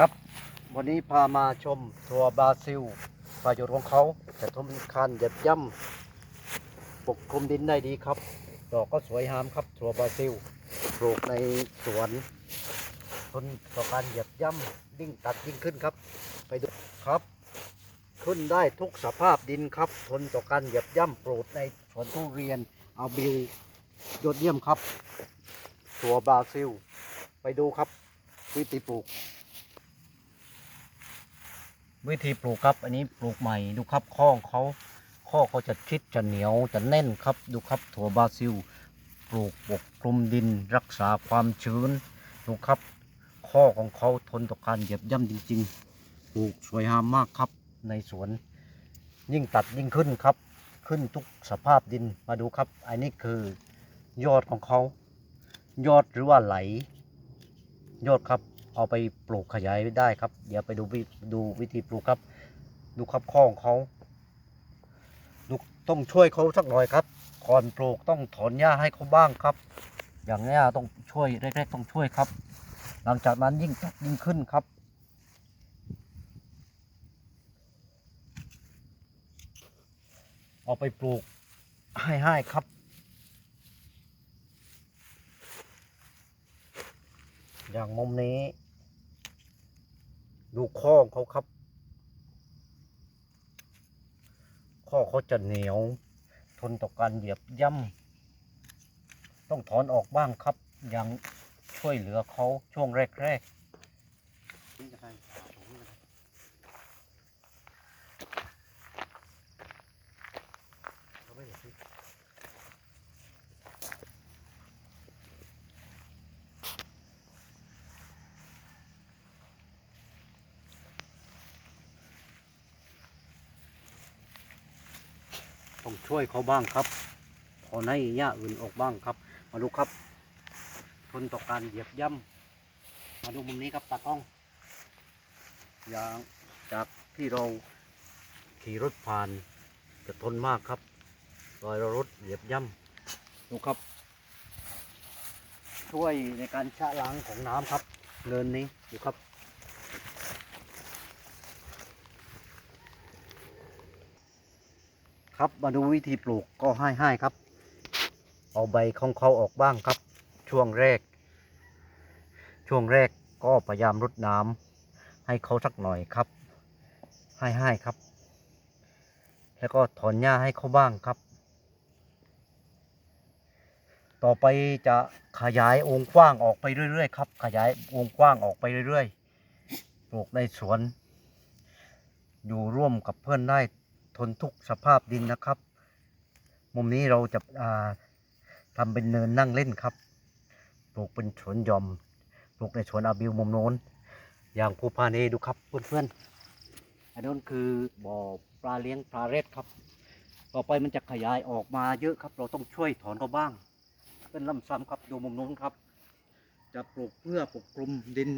ครับ วันนี้พามาชมทัวร์บราซิล ประโยชน์ของเขาจะทมคันเหยียบย่ำปกคลุมดินได้ดีครับ ดอกก็สวยงามครับทัวร์บราซิล ปลูกในสวนทนต่อการเหยียบย่ำยิ่งตัดยิ่งขึ้นครับ ไปดูครับ ขึ้นได้ทุกสภาพดินครับ ทนต่อการเหยียบย่ำปลูกในสวนทุเรียนเอาบิลยอดเยี่ยมครับทัวบราซิล ไปดูครับวิธีปลูก วิธีปลูกครับ อันนี้ปลูกใหม่ดูครับข้อเขาข้อเขาจะชิดจะเหนียวจะแน่นครับดูครับถั่วบราซิล ปลูกปกคลุมดินรักษาความชื้นดูครับ ข้อของเขาทนต่อการเหยียบย่ำจริง ๆ ปลูกสวยงามมากครับในสวน ยิ่งตัดยิ่งขึ้นครับ ขึ้นทุกสภาพดินมาดูครับ อันนี้คือยอดของเขา ยอดหรือว่าไหล ยอดครับ เอาไปปลูกขยายได้ครับ เดี๋ยวไปดูวิดูวิธีปลูกครับ ดูครับข้อของเขาดูต้องช่วยเขาสักหน่อยครับก่อนปลูกต้องถอนหญ้าให้เขาบ้างครับ อย่างนี้ต้องช่วยแรกๆต้องช่วยครับ หลังจากนั้นยิ่งตัดยิ่งขึ้นครับเอาไปปลูกให้ให้ครับ อย่างมุมนี้ ดูข้อเขาครับ ข้อเขาจะเหนียว ทนต่อการเหยียบย่ำต้องถอนออกบ้างครับ ยังช่วยเหลือเขาช่วงแรกๆ ต้องช่วยเขาบ้างครับถอให้หญ้าอื่นออกบ้างครับ มาดูครับทนต่อการเหยียบย่ำมาดูมุมนี้ครับตากล้องอย่างจากที่เราขี่รถผ่านจะทนมากครับรอยรถเหยียบย่ำดูครับ ช่วยในการชะล้างของน้ำครับเนินนี้ดูครับ ครับมาดูวิธีปลูกก็ให้ให้ครับ เอาใบของเขาออกบ้างครับ ช่วงแรก ช่วงแรกก็พยายามรดน้ำให้เขาสักหน่อยครับ ให้ให้ครับ แล้วก็ถอนหญ้าให้เขาบ้างครับ ต่อไปจะขยายวงค์กว้างออกไปเรื่อยๆครับ ขยายวงค์กว้างออกไปเรื่อยๆ ปลูกในสวน อยู่ร่วมกับเพื่อนได้ ทนทุกสภาพดินนะครับ มุมนี้เราจะาทำเป็นเนินนั่งเล่นครับ ปลูกเป็นสวนยอม ปลูกในสวนอาบิวมุมโน้น อย่างภูพาเนดูครับเพื่อนๆ อันนั้นคือบ่อปลาเลี้ยงปลาเร็ดครับ ต่อไปมันจะขยายออกมาเยอะครับ เราต้องช่วยถอนเขาบ้าง เป็นลำซ้ำครับดูมุมโน้นครับ จะปลูกเพื่อปกคลุมดิน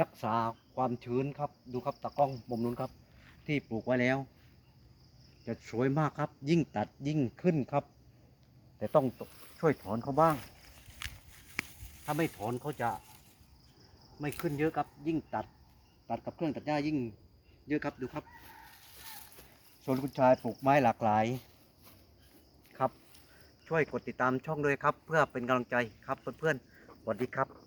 รักษาความชื้นครับ ดูครับตากล้องมุมนู้นครับ ที่ปลูกไว้แล้ว จะสวยมากครับ ยิ่งตัดยิ่งขึ้นครับ แต่ต้องช่วยถอนเขาบ้าง ถ้าไม่ถอนเขาจะ ไม่ขึ้นเยอะครับ ยิ่งตัด ตัดกับเครื่องตัดหญ้ายิ่ง เยอะครับดูครับส่วนคุณชายปลูกไม้หลากหลายครับ ช่วยกดติดตามช่องด้วยครับ เพื่อเป็นกำลังใจครับเพื่อนๆสวัสดีครับ